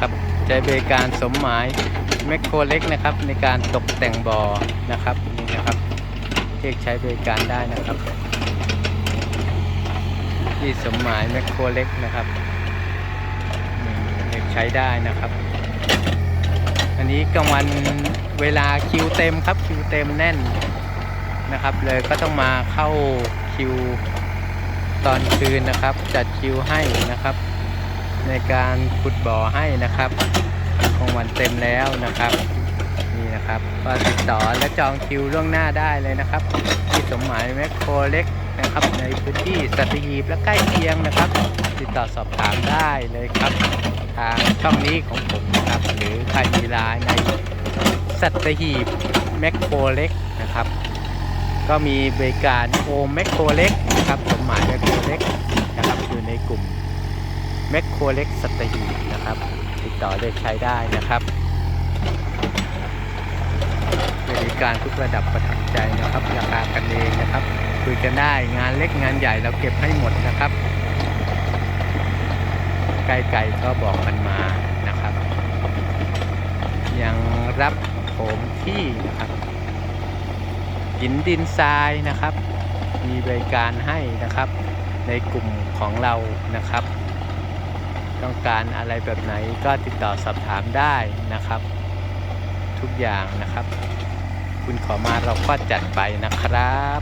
นะครับใช้บริการสมหมายแมคโครเล็กนะครับ ในการตกแต่งบ่อนะครับนี่นะครับเรียกใช้บริการได้นะครับ ที่สมหมายแมคโครเล็กนะครับเรียกใช้ได้นะครับ อันนี้กลางวันเวลาคิวเต็มครับคิวเต็มแน่นนะครับ เลยก็ต้องมาเข้าคิวตอนคืนนะครับ จัดคิวให้นะครับ ในการขุดบ่อให้นะครับของวันเต็มแล้วนะครับนี่นะครับก็ติดต่อและจองคิวล่วงหน้าได้เลยนะครับ ที่สมหมายแมคโครเล็กนะครับ ในพื้นที่สัตหีบและใกล้เคียงนะครับ ติดต่อสอบถามได้เลยครับ ทางช่องนี้ของผมนะครับ หรือใครมีไลน์ในสัตหีบแมคโครเล็กนะครับ ก็มีบริการโอมแมคโครเล็กนะครับสมหมายแมคโครเล็กนะครับอยู่ในกลุ่ม แมคโครเล็กสัตหีบนะครับ ติดต่อได้ใช้ได้นะครับบริการทุกระดับประทับใจนะครับราคากันเองนะครับคุยกันได้งานเล็กงานใหญ่เราเก็บให้หมดนะครับไกลๆก็บอกกันมานะครับ ยังรับโถมที่นะครับหินดินทรายนะครับ มีบริการให้นะครับ ในกลุ่มของเรานะครับ ต้องการอะไรแบบไหนก็ติดต่อสอบถามได้นะครับ ทุกอย่างนะครับ คุณขอมาเราก็จัดไปนะครับ